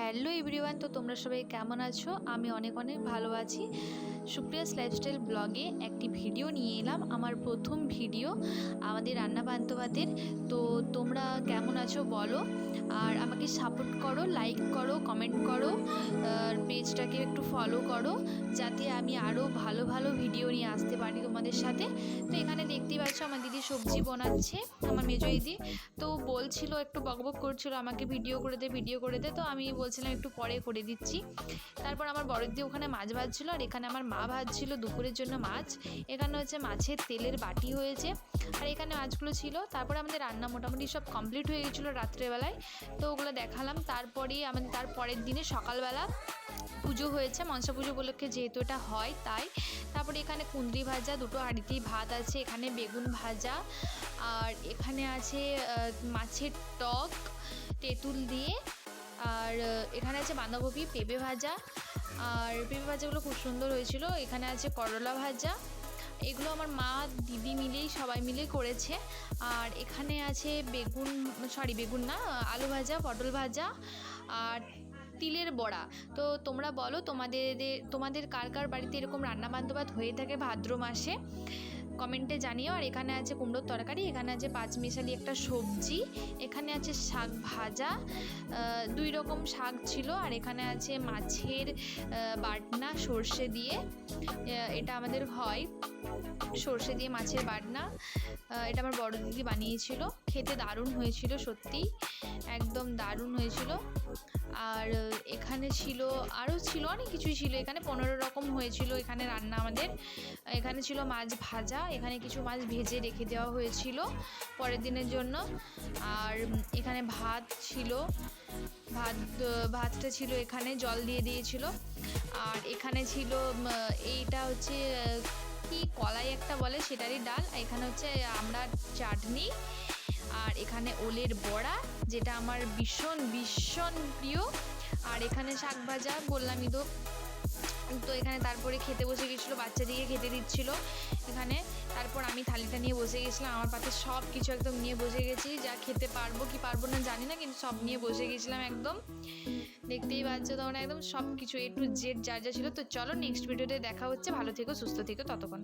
Hello everyone, তো তোমরা সবাই কেমন আছো? আমি অনেক অনেক ভালো আছি। সুপ্রিয়াস লাইফস্টাইল ব্লগে একটি ভিডিও নিয়ে এলাম, আমার প্রথম ভিডিও আমাদের রান্না বান্ধবাদের তো তোমরা কেমন আছো বলো, আর আমাকে সাপোর্ট করো লাইক করো কমেন্ট করো পেজটাকে একটু ফলো করো, যাতে আমি আরও ভালো ভালো ভিডিও নিয়ে আসতে পারি তোমাদের সাথে। তো এখানে দেখতেই পাচ্ছ আমার দিদি সবজি বানাচ্ছে, আমার মেজো দিদি। তো বলছিল, একটু বকবক করছিল, আমাকে ভিডিও করে দে ভিডিও করে দে। তো আমি বলছিলাম, একটু পরে করে দিচ্ছি। তারপর আমার বড় দিদি ওখানে মাছ ভাজছিল, আর এখানে আমার মা ভাজছিল দুপুরের জন্য মাছ। এখানে হচ্ছে মাছের তেলের বাটি হয়েছে, আর এখানে মাছগুলো ছিল। তারপরে আমাদের রান্না মোটামুটি সব কমপ্লিট হয়ে গেছিল রাত্রেবেলায়। তো ওগুলো দেখালাম। তারপরে আমাদের, তার পরের দিনে সকালবেলা পুজো হয়েছে, মনসা পুজো উপলক্ষে যেহেতু এটা হয় তাই। তারপরে এখানে কুন্দ্রি ভাজা, দুটো হাঁড়িতেই ভাত আছে, এখানে বেগুন ভাজা, আর এখানে আছে মাছের টক, তেঁতুল দিয়ে, আর এখানে আছে বাঁধাকপি, পেঁপে ভাজা, আর পেঁপে ভাজাগুলো খুব সুন্দর হয়েছিল। এখানে আছে করলা ভাজা, এগুলো আমার মা, দিদি মিলেই, সবাই মিলে করেছে। আর এখানে আছে বেগুন, সরি বেগুন না, আলু ভাজা, পটল ভাজা, আর তিলের বড়া। তো তোমরা বলো তোমাদের তোমাদের কার কার বাড়িতে এরকম রান্না বান্ধবাত হয়ে থাকে ভাদ্র মাসে? কমেন্টে জানিও। আর এখানে আছে কুমড়োর তরকারি, এখানে আছে পাঁচমিশালি একটা সবজি, এখানে আছে শাক ভাজা দুই রকম শাক ছিল। আর এখানে আছে মাছের বাটনা সর্ষে দিয়ে। এটা আমাদের হয়। সর্ষে দিয়ে মাছের বাটনা। এটা আমার বড় দিদি বানিয়েছিল। খেতে দারুণ হয়েছিল সত্যি একদম দারুণ হয়েছিল। আর এখানে ছিল আরও ছিল, অনেক কিছুই ছিল। এখানে পনেরো রকম হয়েছিল এখানে রান্না আমাদের। এখানে ছিল মাছ ভাজা, এখানে কিছু মাছ ভেজে রেখে দেওয়া হয়েছিল পরের দিনের জন্য। আর এখানে ভাত ছিল, ভাত ভাতটা ছিল এখানে, জল দিয়ে দিয়েছিল। আর এখানে ছিল এইটা হচ্ছে কি কলাই একটা বলে সেটারই ডাল। এখানে হচ্ছে আমরা চাটনি আর এখানে ওলের বড়া, যেটা আমার ভীষণ ভীষণ প্রিয়। আর এখানে শাক ভাজা বললামই তো তো এখানে তারপরে খেতে বসে গেছিল বাচ্চাদিকে খেতে দিচ্ছিল। এখানে তারপর আমি থালিটা নিয়ে বসে গেছিলাম, আমার পাতে সব কিছু একদম নিয়ে বসে গেছি। যা খেতে পারব কি পারব না জানি না, কিন্তু সব নিয়ে বসে গেছিলাম একদম। দেখতেই পাচ্ছ তখন একদম সব কিছু এ টু জেড যা যা ছিল। তো চলো নেক্সট ভিডিওতে দেখা হচ্ছে। ভালো থেকো, সুস্থ থেকো, ততক্ষণ।